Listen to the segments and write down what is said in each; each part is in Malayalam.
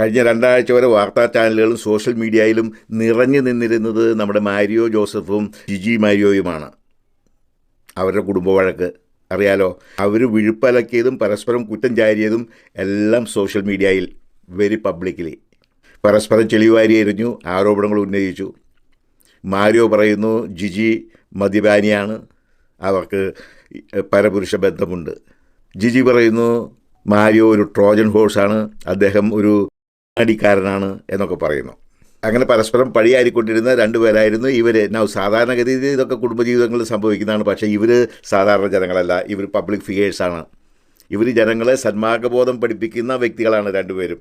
കഴിഞ്ഞ രണ്ടാഴ്ച വരെ വാർത്താ ചാനലുകളും സോഷ്യൽ മീഡിയയിലും നിറഞ്ഞു നിന്നിരുന്നത് നമ്മുടെ മാരിയോ ജോസഫും ജിജി മാരിയോയുമാണ്. അവരുടെ കുടുംബ വഴക്ക്. അറിയാലോ അവർ വിഴുപ്പലക്കിയതും പരസ്പരം കുറ്റം ചാരിയതും എല്ലാം സോഷ്യൽ മീഡിയയിൽ വെരി പബ്ലിക്കലി. പരസ്പരം ചെളിവാരി എറിഞ്ഞു ആരോപണങ്ങൾ ഉന്നയിച്ചു. മാരിയോ പറയുന്നു ജിജി മദ്യപാനിയാണ്. അവർക്ക് പരപുരുഷ ബന്ധമുണ്ട്. ജിജി പറയുന്നു മാരിയോ ഒരു ട്രോജൻ ഹോഴ്സാണ്. അദ്ദേഹം ഒരു അടിക്കാരനാണ് എന്നൊക്കെ പറയുന്നു. അങ്ങനെ പരസ്പരം പഴിയാരിക്കൊണ്ടിരുന്ന രണ്ടുപേരായിരുന്നു ഇവർ നൗ സാധാരണഗതിയിൽ ഇതൊക്കെ കുടുംബജീവിതങ്ങളിൽ സംഭവിക്കുന്നതാണ്. പക്ഷേ ഇവർ സാധാരണ ജനങ്ങളല്ല. ഇവർ പബ്ലിക് ഫിഗേഴ്സാണ് ഇവർ ജനങ്ങളെ സന്മാർഗബോധം പഠിപ്പിക്കുന്ന വ്യക്തികളാണ് രണ്ടുപേരും.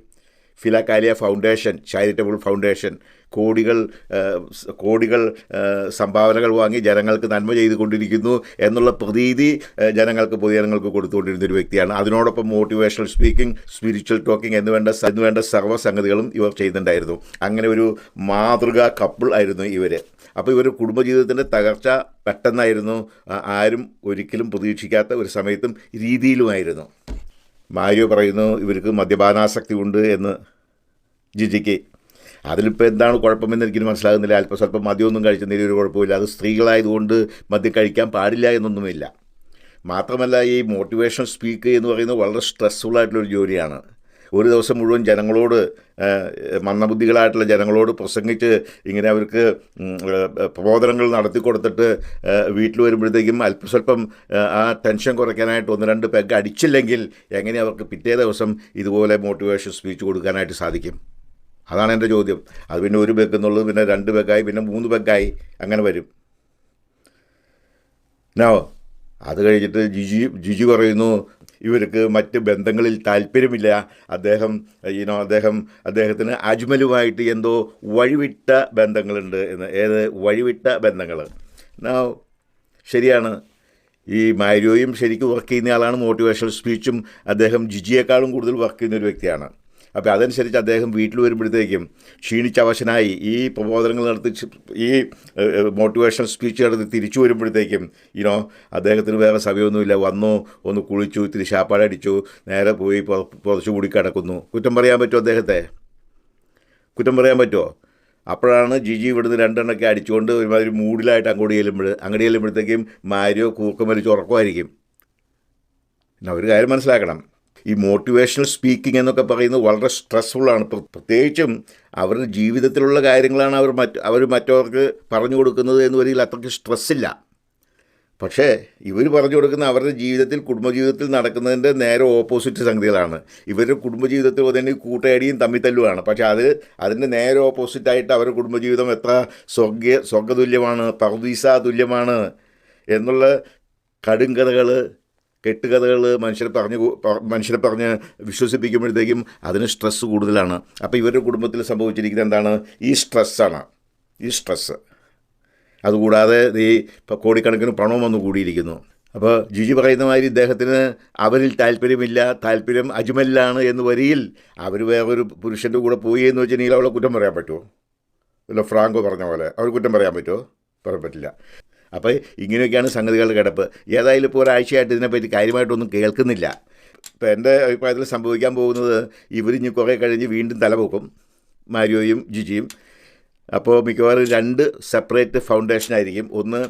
ഫിലാക്കാലിയ ഫൗണ്ടേഷൻ ചാരിറ്റബിൾ ഫൗണ്ടേഷൻ കോടികൾ കോടികൾ സംഭാവനകൾ വാങ്ങി ജനങ്ങൾക്ക് നന്മ ചെയ്തുകൊണ്ടിരിക്കുന്നു എന്നുള്ള പ്രതീതി ജനങ്ങൾക്ക് പൊതുജനങ്ങൾക്ക് കൊടുത്തുകൊണ്ടിരുന്ന ഒരു വ്യക്തിയാണ്. അതിനോടൊപ്പം മോട്ടിവേഷണൽ സ്പീക്കിംഗ് സ്പിരിച്വൽ ടോക്കിംഗ് എന്ന് വേണ്ട എന്ന് വേണ്ട സർവസംഗതികളും ഇവർ ചെയ്യുന്നുണ്ടായിരുന്നു. അങ്ങനെ ഒരു മാതൃകാ കപ്പിൾ ആയിരുന്നു ഇവർ അപ്പോൾ ഇവർ കുടുംബജീവിതത്തിന്റെ തകർച്ച പെട്ടെന്നായിരുന്നു. ആരും ഒരിക്കലും പ്രതീക്ഷിക്കാത്ത ഒരു സമയത്തും രീതിയിലുമായിരുന്നു. മാരിയോ പറയുന്നു ഇവർക്ക് മദ്യപാനാസക്തി ഉണ്ട് എന്ന് ജിജിക്ക്. അതിലിപ്പോൾ എന്താണ് കുഴപ്പമെന്ന് എനിക്ക് മനസ്സിലാകുന്നില്ല. അല്പം സ്വല്പം മദ്യമൊന്നും കഴിച്ചതിൽ ഒരു കുഴപ്പമില്ല അത് സ്ത്രീകളായതുകൊണ്ട് മദ്യം കഴിക്കാൻ പാടില്ല എന്നൊന്നുമില്ല. മാത്രമല്ല ഈ മോട്ടിവേഷൻ സ്പീക്ക് എന്ന് പറയുന്നത് വളരെ സ്ട്രെസ്ഫുൾ ആയിട്ടുള്ളൊരു ജോലിയാണ്. ഒരു ദിവസം മുഴുവൻ ജനങ്ങളോട് മന്ദബുദ്ധികളായിട്ടുള്ള ജനങ്ങളോട് പ്രസംഗിച്ച് ഇങ്ങനെ അവർക്ക് പ്രബോധനങ്ങൾ നടത്തി കൊടുത്തിട്ട് വീട്ടിൽ വരുമ്പോഴത്തേക്കും അല്പസ്വല്പം ആ ടെൻഷൻ കുറയ്ക്കാനായിട്ട് ഒന്ന് രണ്ട് പെഗ് അടിച്ചില്ലെങ്കിൽ എങ്ങനെ അവർക്ക് പിറ്റേ ദിവസം ഇതുപോലെ മോട്ടിവേഷൻ സ്പീച്ച് കൊടുക്കാനായിട്ട് സാധിക്കും? അതാണ് എന്റെ ചോദ്യം. അത് പിന്നെ ഒരു ബെഗ് എന്നുള്ളത് പിന്നെ രണ്ട് ബെഗായി പിന്നെ മൂന്ന് ബെഗായി അങ്ങനെ വരും. നോ അത് കഴിഞ്ഞിട്ട് ജിജി ജിജി പറയുന്നു ഇവർക്ക് മറ്റ് ബന്ധങ്ങളിൽ താല്പര്യമില്ല. അദ്ദേഹം ഈനോ അദ്ദേഹം അദ്ദേഹത്തിന് അജ്മലുമായിട്ട് എന്തോ വഴിവിട്ട ബന്ധങ്ങളുണ്ട് എന്ന്. ഏത്? വഴിവിട്ട ബന്ധങ്ങൾ ശരിയാണ്. ഈ മാരിയോയും ശരിക്കും വർക്ക് ചെയ്യുന്ന ആളാണ് മോട്ടിവേഷണൽ സ്പീച്ചും അദ്ദേഹം ജിജിയേക്കാളും കൂടുതൽ വർക്ക് ചെയ്യുന്ന ഒരു വ്യക്തിയാണ്. അപ്പോൾ അതനുസരിച്ച് അദ്ദേഹം വീട്ടിൽ വരുമ്പോഴത്തേക്കും ക്ഷീണിച്ചവശനായി ഈ പ്രബോധനങ്ങൾ നടത്തി ഈ മോട്ടിവേഷണൽ സ്പീച്ച് നടത്തി തിരിച്ചു വരുമ്പോഴത്തേക്കും ഇനോ അദ്ദേഹത്തിന് വേറെ സമയമൊന്നുമില്ല. വന്നു ഒന്ന് കുളിച്ചു ഇത്തിരി ശാപ്പാടടിച്ചു നേരെ പോയി പുറ- പുറച്ചു കൂടി കിടക്കുന്നു. കുറ്റം പറയാൻ പറ്റുമോ അദ്ദേഹത്തെ? കുറ്റം പറയാൻ പറ്റുമോ? അപ്പോഴാണ് ജിജി ഇവിടുന്ന് രണ്ടെണ്ണൊക്കെ അടിച്ചുകൊണ്ട് ഒരുമാതിരി മൂഡിലായിട്ട് അങ്ങോട്ട് ചെല്ലുമ്പോൾ അങ്ങോട്ട് ചെല്ലുമ്പോഴത്തേക്കും മാരിയോ കൂക്കം വലിച്ച് ഉറക്കമായിരിക്കും. പിന്നെ ഒരു കാര്യം മനസ്സിലാക്കണം. ഈ മോട്ടിവേഷണൽ സ്പീക്കിംഗ് എന്നൊക്കെ പറയുന്നത് വളരെ സ്ട്രെസ്ഫുള്ളാണ് പ്രത്യേകിച്ചും അവരുടെ ജീവിതത്തിലുള്ള കാര്യങ്ങളാണ് അവർ മറ്റ് അവർ മറ്റവർക്ക് പറഞ്ഞു കൊടുക്കുന്നത് എന്ന് വരിയിൽ അത്രയ്ക്ക് സ്ട്രെസ്സില്ല പക്ഷേ ഇവർ പറഞ്ഞു കൊടുക്കുന്ന അവരുടെ ജീവിതത്തിൽ കുടുംബജീവിതത്തിൽ നടക്കുന്നതിന്റെ നേരെ ഓപ്പോസിറ്റ് സംഗതികളാണ്. ഇവരുടെ കുടുംബജീവിതത്തിൽ തന്നെ കൂട്ടയടിയും തമ്മിത്തല്ലുമാണ്. പക്ഷേ അത് അതിന്റെ നേരെ ഓപ്പോസിറ്റായിട്ട് അവരുടെ കുടുംബജീവിതം എത്ര സ്വർഗ സ്വർഗതുല്യമാണ് പർദീസ തുല്യമാണ് എന്നുള്ള കടുങ്കഥകൾ കെട്ടുകഥകൾ മനുഷ്യരെ പറഞ്ഞ് മനുഷ്യരെ പറഞ്ഞ് വിശ്വസിപ്പിക്കുമ്പോഴത്തേക്കും അതിന് സ്ട്രെസ്സ് കൂടുതലാണ്. അപ്പോൾ ഇവരുടെ കുടുംബത്തിൽ സംഭവിച്ചിരിക്കുന്നത് എന്താണ്? ഈ സ്ട്രെസ്സാണ്. ഈ സ്ട്രെസ്സ്. അതുകൂടാതെ ഈ കോടിക്കണക്കിന് പണവും വന്നു കൂടിയിരിക്കുന്നു. അപ്പോൾ ജിജി പറയുന്ന മാതിരി ഇദ്ദേഹത്തിന് അവരിൽ താല്പര്യമില്ല താല്പര്യം അജ്മലിലാണ് എന്ന് വരിയിൽ അവർ വേറൊരു പുരുഷന്റെ കൂടെ പോയി എന്ന് വെച്ചിട്ടുണ്ടെങ്കിൽ അവളെ കുറ്റം പറയാൻ പറ്റുമോ അല്ല ഫ്രാങ്കോ പറഞ്ഞ പോലെ അവർ കുറ്റം പറയാൻ പറ്റുമോ പറയാൻ പറ്റില്ല. അപ്പോൾ ഇങ്ങനെയൊക്കെയാണ് സംഗതികളുടെ കിടപ്പ്. ഏതായാലും ഇപ്പോൾ ഒരാഴ്ചയായിട്ട് ഇതിനെപ്പറ്റി കാര്യമായിട്ടൊന്നും കേൾക്കുന്നില്ല. ഇപ്പോൾ എന്റെ അഭിപ്രായത്തിൽ സംഭവിക്കാൻ പോകുന്നത് ഇവരിഞ്ഞ് കുറേ കഴിഞ്ഞ് വീണ്ടും തലപൊക്കും. മാരിയോയും ജിജിയും. അപ്പോൾ മിക്കവാറും രണ്ട് സെപ്പറേറ്റ് ഫൗണ്ടേഷൻ ആയിരിക്കും. ഒന്ന്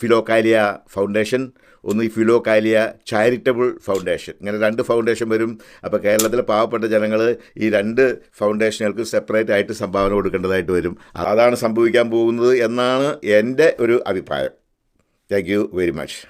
ഫിലോകാലിയ ഫൗണ്ടേഷൻ ഒന്ന് ഈ ഫിലോകാലിയ ചാരിറ്റബിൾ ഫൗണ്ടേഷൻ. ഇങ്ങനെ രണ്ട് ഫൗണ്ടേഷൻ വരും. അപ്പോൾ കേരളത്തിലെ പാവപ്പെട്ട ജനങ്ങൾ ഈ രണ്ട് ഫൗണ്ടേഷനുകൾക്ക് സെപ്പറേറ്റ് ആയിട്ട് സംഭാവന കൊടുക്കേണ്ടതായിട്ട് വരും. അതാണ് സംഭവിക്കാൻ പോകുന്നത് എന്നാണ് എന്റെ ഒരു അഭിപ്രായം. Thank you very much.